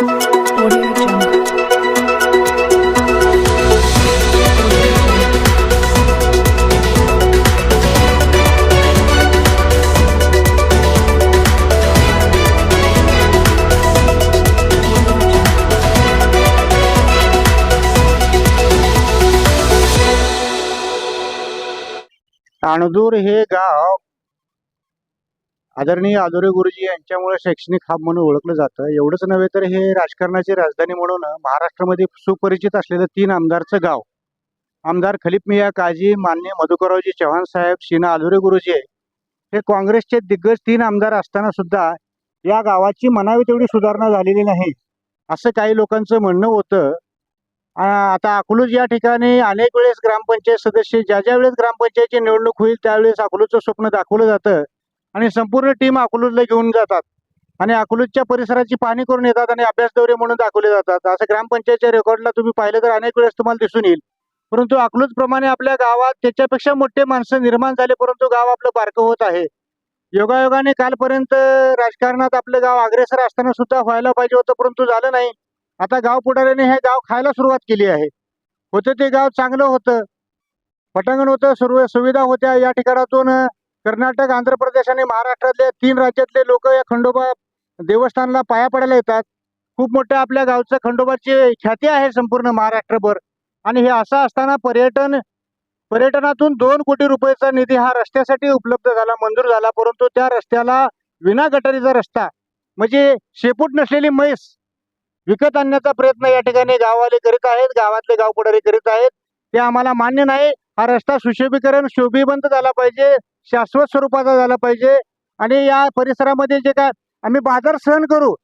Audio Jungle. ताणदूर हे गाव आदरणीय आदोरे गुरुजी यांच्यामुळे शैक्षणिक हब म्हणून ओळखलं जातं. एवढंच नव्हे तर हे राजकारणाची राजधानी म्हणून महाराष्ट्रामध्ये सुपरिचित असलेलं तीन आमदारचं गाव. आमदार खलीप मिया काजी मान्य मधुकररावजी चव्हाण साहेब शिना आदोरे गुरुजी हे काँग्रेसचे दिग्गज तीन आमदार असताना सुद्धा या गावाची म्हणावी तेवढी सुधारणा झालेली नाही असं काही लोकांचं म्हणणं होतं. आता अकलूज या ठिकाणी अनेक वेळेस ग्रामपंचायत सदस्य ज्या ज्या वेळेस ग्रामपंचायतची निवडणूक होईल त्यावेळेस अकलूजचं स्वप्न दाखवलं जातं. आणि संपूर्ण टीम अकलूजला घेऊन जातात. आणि अकलूजच्या परिसराची पाहणी करून येतात आणि अभ्यास दौरे म्हणून दाखवले जातात. असं ग्रामपंचायतच्या रेकॉर्डला तुम्ही पाहिलं तर अनेक वेळेस तुम्हाला दिसून येईल. परंतु अकलूज प्रमाणे आपल्या गावात त्याच्यापेक्षा मोठे माणसं निर्माण झाले परंतु गाव आपलं बारकं होत आहे. योगायोगाने कालपर्यंत राजकारणात आपलं गाव अग्रेसर असताना सुद्धा व्हायला पाहिजे होतं परंतु झालं नाही. आता गाव पुढाऱ्याने हे गाव खायला सुरुवात केली आहे. होतं ते गाव चांगलं होतं. पटांगण होतं सर्व सुविधा होत्या. या ठिकाणातून कर्नाटक आंध्र प्रदेश आणि महाराष्ट्रातले तीन राज्यातले लोक या खंडोबा देवस्थानला पाया पडायला येतात. खूप मोठ्या आपल्या गावचं खंडोबाची ख्याती आहे संपूर्ण महाराष्ट्रभर. आणि हे असं असताना पर्यटन पर्यटनातून दोन कोटी रुपयाचा निधी हा रस्त्यासाठी उपलब्ध झाला मंजूर झाला. परंतु त्या रस्त्याला विना गटारीचा रस्ता म्हणजे शेपूट नसलेली म्हैस विकत आणण्याचा प्रयत्न या ठिकाणी गाववाले करीत आहेत गावातले गाव पुढारी करीत आहेत. ते आम्हाला मान्य नाही. हा रस्ता सुशोभीकरण शोभीबंद झाला पाहिजे. शाश्वत स्वरूपाचा झाला पाहिजे. आणि या परिसरामध्ये जे काय आम्ही बाजार सहन करू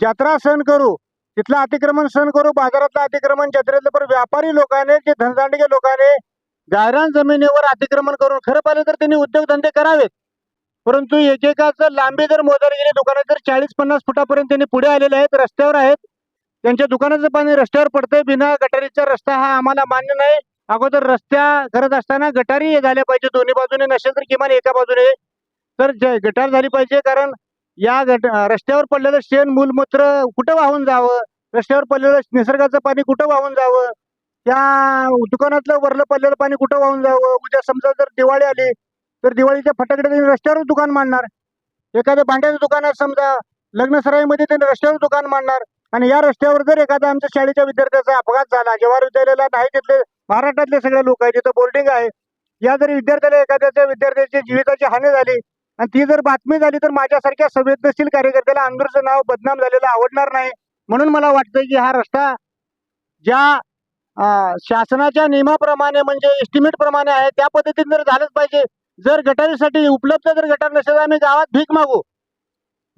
जत्रा सहन करू तिथलं अतिक्रमण सहन करू बाजारातलं अतिक्रमण जत्रेतलं पण व्यापारी लोकांनी जे धनदांडगे लोकांनी गायरान जमिनीवर अतिक्रमण करून खरं पाहिलं तर त्यांनी उद्योगधंदे करावेत. परंतु एकेकाचं लांबी जर मोजायला गेली दुकानात तर चाळीस पन्नास फुटापर्यंत त्यांनी पुढे आलेले आहेत रस्त्यावर आहेत त्यांच्या दुकानाचं पाणी रस्त्यावर पडतंय बिना गटारीचा रस्ता हा आम्हाला मान्य नाही. अगोदर रस्त्या करत असताना गटारी झाल्या पाहिजे. दोन्ही बाजूने नसेल तर किमान एका बाजूने. तर गटार झाली पाहिजे कारण या गट रस्त्यावर पडलेलं शेण मूलमूत्र कुठं वाहून जावं? रस्त्यावर पडलेलं निसर्गाचं पाणी कुठं वाहून जावं? त्या दुकानातलं वरलं पडलेलं पाणी कुठं वाहून जावं? उद्या समजा जर दिवाळी आली तर दिवाळीच्या फटाकडे त्यांनी रस्त्यावर दुकान मांडणार. एखाद्या भांड्याचं दुकान समजा लग्न सराईमध्ये त्यांनी रस्त्यावर दुकान मांडणार. आणि या रस्त्यावर जर एखादा आमच्या शाळेच्या विद्यार्थ्याचा अपघात झाला जवाहर विद्यालयाला नाही तिथले महाराष्ट्रातले सगळे लोक आहेत तिथं बोर्डिंग आहे या जर विद्यार्थ्याला एखाद्याच्या विद्यार्थ्याची जीविताची हानी झाली आणि ती जर बातमी झाली तर माझ्यासारख्या संवेदनशील कार्यकर्त्याला अंदूरचं नाव बदनाम झालेलं आवडणार नाही. म्हणून मला वाटतं की हा रस्ता ज्या शासनाच्या नियमाप्रमाणे म्हणजे एस्टिमेट प्रमाणे आहे त्या पद्धतीने जर झालंच पाहिजे जर गटारीसाठी उपलब्ध जर गटार नसेल तर आम्ही गावात भीक मागू.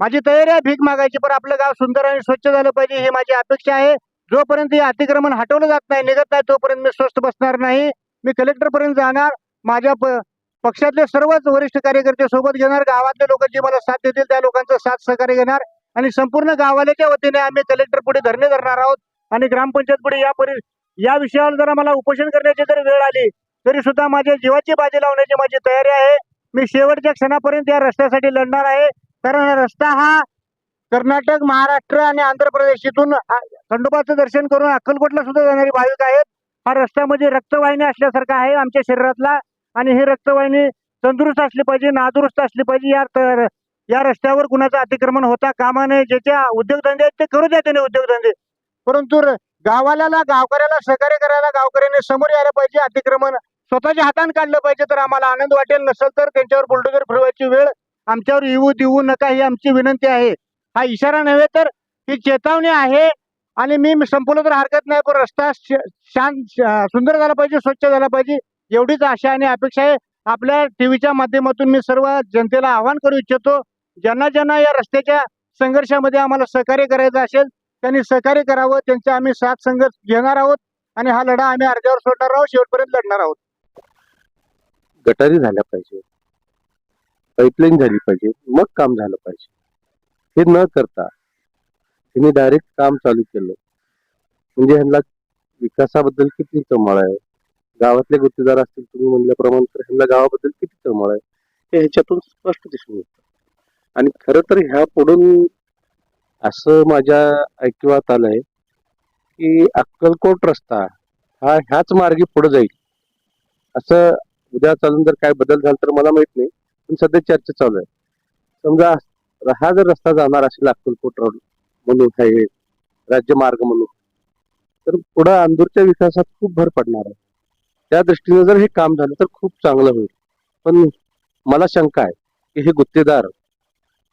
माझी तयारी आहे भीक मागायची पण आपलं गाव सुंदर आणि स्वच्छ झालं पाहिजे ही माझी अपेक्षा आहे. जोपर्यंत हे अतिक्रमण हटवलं जात नाही निघत नाही तोपर्यंत मी स्वस्थ बसणार नाही. मी कलेक्टर पर्यंत जाणार. माझ्या प- पक्षातले सर्वच वरिष्ठ कार्यकर्ते सोबत घेणार. गावातले लोक जे मला साथ देतील त्या लोकांचं साथ सहकार्य घेणार. आणि संपूर्ण गावाल्याच्या वतीने आम्ही कलेक्टर पुढे धरणे धरणार आहोत. आणि ग्रामपंचायत पुढे या परि या विषयावर जर मला उपोषण करण्याची जर वेळ आली तरी सुद्धा माझ्या जीवाची बाजी लावण्याची माझी तयारी आहे. मी शेवटच्या क्षणापर्यंत या रस्त्यासाठी लढणार आहे. कारण रस्ता हा कर्नाटक महाराष्ट्र आणि आंध्र प्रदेश इथून खंडोबाचं दर्शन करून अक्कलकोटला सुद्धा जाणारी भाविक आहेत. हा रस्ता म्हणजे रक्तवाहिनी असल्यासारखा आहे आमच्या शरीरातला आणि ही रक्तवाहिनी तंदुरुस्त असली पाहिजे नादुरुस्त असली पाहिजे. या तर या रस्त्यावर कुणाचं अतिक्रमण होता कामा नये ज्याच्या उद्योगधंदे आहेत ते करू द्या त्याने उद्योगधंदे. परंतु गावाला गावकऱ्याला सहकार्य करायला गावकऱ्याने समोर यायला पाहिजे. अतिक्रमण स्वतःच्या हाताने काढलं पाहिजे तर आम्हाला आनंद वाटेल. नसेल तर त्यांच्यावर बुलडोजर फिरवायची वेळ आमच्यावर येऊ देऊ नका ही आमची विनंती आहे. हा इशारा नव्हे तर ही चेतावणी आहे आणि मी संपवलं तर हरकत नाही पण रस्ता शांत सुंदर झाला पाहिजे स्वच्छ झाला पाहिजे एवढीच आशा आणि अपेक्षा आहे. आपल्या टीव्हीच्या माध्यमातून मी सर्व जनतेला आवाहन करू इच्छितो ज्यांना ज्यांना या रस्त्याच्या संघर्षामध्ये आम्हाला सहकार्य करायचं असेल त्यांनी सहकार्य करावं त्यांचे आम्ही साथ संघर्ष घेणार आहोत आणि हा लढा आम्ही अर्ध्यावर सोडणार आहोत शेवटपर्यंत लढणार आहोत. गटारी झाल्या पाहिजे. पाईपलाईन झाली पाहिजे मग काम झालं पाहिजे. हे न करता त्यांनी डायरेक्ट काम चालू केलं. म्हणजे ह्यांना विकासाबद्दल किती तळमळ आहे? गावातले गुत्तेदार असतील तुम्ही म्हणल्याप्रमाणे तर ह्यांना गावाबद्दल किती तळमळ आहे? हे ह्याच्यातून स्पष्ट दिसून येतं. आणि खरं तर ह्या पुढून असं माझ्या ऐकिवात आलंय की अक्कलकोट रस्ता हा ह्याच मार्गी पुढे जाईल. असं उद्या चालून जर काय बदल झाला तर मला माहीत नाही. पण सध्या चर्चा चालू आहे. समजा हा जर रस्ता जाणार असेल अक्कलकोट रोड म्हणून हायवे राज्यमार्ग म्हणून तर पुढे अंदूरच्या विकासात खूप भर पडणार आहे. त्या दृष्टीने जर हे काम झालं तर खूप चांगलं होईल. पण मला शंका आहे की हे गुत्तेदार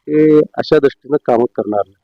हे अशा दृष्टीनं काम करणार नाही.